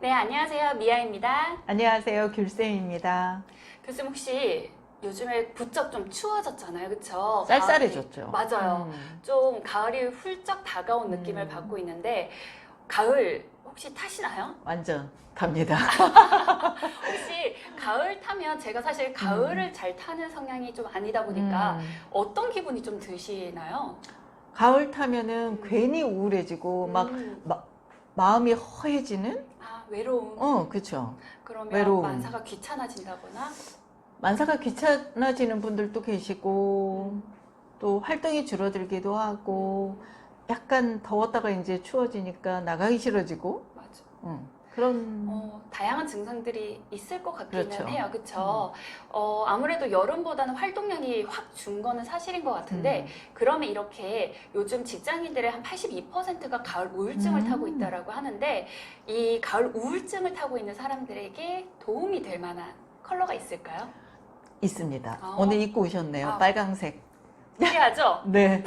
네, 안녕하세요. 미아입니다. 안녕하세요. 귤쌤입니다. 교수님 혹시 요즘에 부쩍 좀 추워졌잖아요. 그쵸? 쌀쌀해졌죠. 가을이- 맞아요. 음. 좀 가을이 훌쩍 다가온 느낌을 음. 받고 있는데 가을 혹시 타시나요? 완전 답니다. 혹시 가을 타면 제가 사실 가을을 잘 타는 성향이 좀 아니다 보니까 음. 어떤 기분이 좀 드시나요? 가을 타면은 괜히 우울해지고 막 음. 마음이 허해지는? 아, 외로움. 어, 그렇죠. 그러면 외로움. 만사가 귀찮아진다거나 만사가 귀찮아지는 분들도 계시고 또 활동이 줄어들기도 하고 약간 더웠다가 이제 추워지니까 나가기 싫어지고 맞아. 음, 그런 어, 다양한 증상들이 있을 것 같기는 그렇죠. 해요. 그렇죠. 어, 아무래도 여름보다는 활동량이 확 준 거는 사실인 것 같은데 음. 그러면 이렇게 요즘 직장인들의 한 82%가 가을 우울증을 음. 타고 있다라고 하는데 이 가을 우울증을 타고 있는 사람들에게 도움이 될 만한 컬러가 있을까요? 있습니다. 아. 오늘 입고 오셨네요. 아. 빨강색. 필요하죠? 네.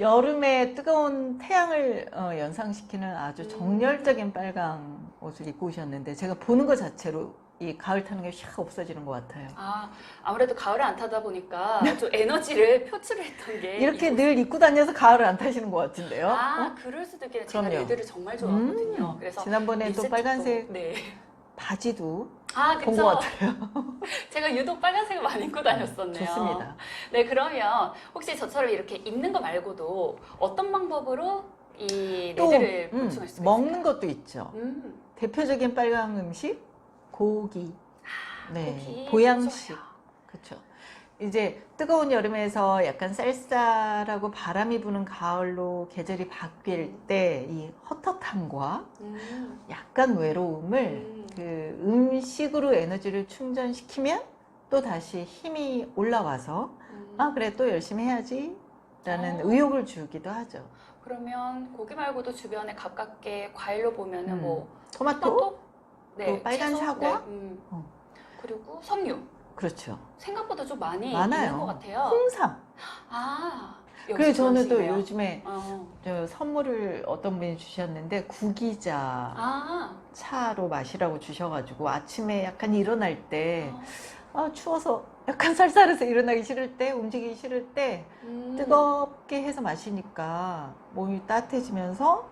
여름에 뜨거운 태양을 어, 연상시키는 아주 음. 정열적인 빨강 옷을 입고 오셨는데 제가 보는 것 자체로 이 가을 타는 게 샥 없어지는 것 같아요. 아, 아무래도 가을을 안 타다 보니까 좀 에너지를 표출했던 게 이렇게 이- 늘 입고 다녀서 가을을 안 타시는 것 같은데요. 아, 어? 그럴 수도 있겠네요. 제가 그럼요. 레드를 정말 좋아하거든요. 음, 그래서 지난번에 또 빨간색 네. 바지도 아, 본 그쵸. 것 같아요. 제가 유독 빨간색을 많이 입고 다녔었네요. 좋습니다. 네, 그러면 혹시 저처럼 이렇게 입는 거 말고도 어떤 방법으로 이 또 레드를 음, 보충할 수가 먹는 있을까요? 것도 있죠. 음, 대표적인 빨강 음식 고기. 네, 고기 보양식. 그렇죠. 이제 뜨거운 여름에서 약간 쌀쌀하고 바람이 부는 가을로 계절이 바뀔 때 이 헛헛함과 음, 약간 외로움을 음. 그 음식으로 에너지를 충전시키면 또 다시 힘이 올라와서 음. 아 그래 또 열심히 해야지 라는 어. 의욕을 주기도 하죠. 그러면 고기 말고도 주변에 가깝게 과일로 보면은 음. 뭐 토마토? 토마토, 또 빨간 채소, 사과? 네, 음. 어. 그리고 석류 그렇죠. 생각보다 좀 많이 많아요. 있는 것 같아요. 홍삼. 아, 그래서 저는 또. 요즘에 어. 저 선물을 어떤 분이 주셨는데 구기자 아, 차로 마시라고 주셔가지고 아침에 약간 일어날 때 어. 아, 추워서 약간 쌀쌀해서 일어나기 싫을 때 움직이기 싫을 때 음. 뜨겁게 해서 마시니까 몸이 따뜻해지면서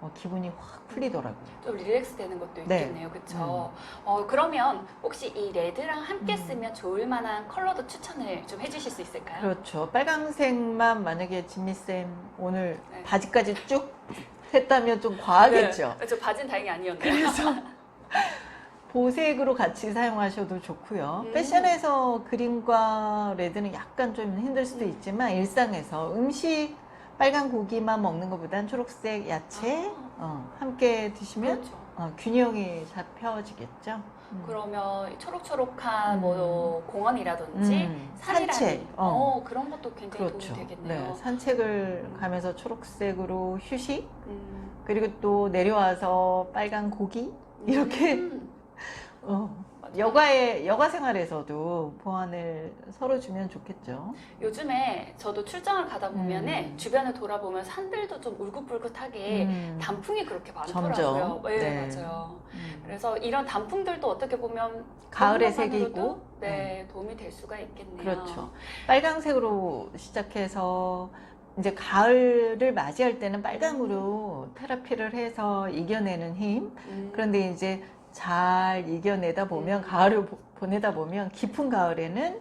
어, 기분이 확 풀리더라고요. 좀 릴렉스 되는 것도 네. 있겠네요. 그쵸? 어, 그러면 혹시 이 레드랑 함께 음. 쓰면 좋을 만한 컬러도 추천을 좀 해주실 수 있을까요? 그렇죠. 빨강색만 만약에 진미쌤 오늘 네. 바지까지 쭉 했다면 좀 과하겠죠. 네. 저 바지는 다행히 아니었네요. 그래서 보색으로 같이 사용하셔도 좋고요. 음. 패션에서 그린과 레드는 약간 좀 힘들 수도 음. 있지만 일상에서 음식 빨간 고기만 먹는 것보단 초록색 야채 아. 어, 함께 드시면 그렇죠. 어, 균형이 잡혀지겠죠. 음. 그러면 초록초록한 음. 뭐 공원이라든지 음, 산책. 어. 어. 그런 것도 굉장히 그렇죠. 도움이 되겠네요. 네, 산책을 가면서 초록색으로 휴식 음. 그리고 또 내려와서 빨간 고기 이렇게 음. 어, 여가의 여가 생활에서도 보완을 서로 주면 좋겠죠. 요즘에 저도 출장을 가다 보면은 음. 주변을 돌아보면 산들도 좀 울긋불긋하게 음, 단풍이 그렇게 많더라고요. 점점. 네, 네. 맞아요. 음. 그래의 이런 단풍들도 어떻게 보면 가을의 색이고, 네, 도움이 될 수가 있겠네요. 그렇죠. 빨강색으로 시작해서 이제 가을을 맞이할 때는 빨강으로 테라피를 해서 이겨내는 힘. 음. 그런데 이제 잘 이겨내다 보면 음. 가을을 보- 보내다 보면 깊은 가을에는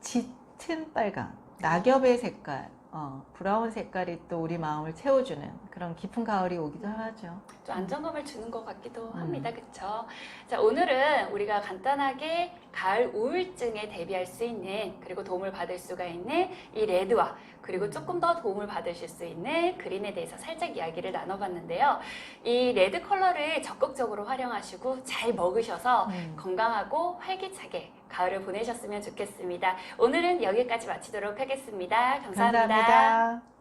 짙은 빨강, 낙엽의 색깔, 어, 브라운 색깔이 또 우리 마음을 채워주는 그런 깊은 가을이 오기도 하죠. 좀 안정감을 주는 것 같기도 음. 합니다. 그쵸? 자, 오늘은 우리가 간단하게 가을 우울증에 대비할 수 있는 그리고 도움을 받을 수가 있는 이 레드와 그리고 조금 더 도움을 받으실 수 있는 그린에 대해서 살짝 이야기를 나눠봤는데요. 이 레드 컬러를 적극적으로 활용하시고 잘 먹으셔서 음. 건강하고 활기차게 가을을 보내셨으면 좋겠습니다. 오늘은 여기까지 마치도록 하겠습니다 감사합니다. 감사합니다.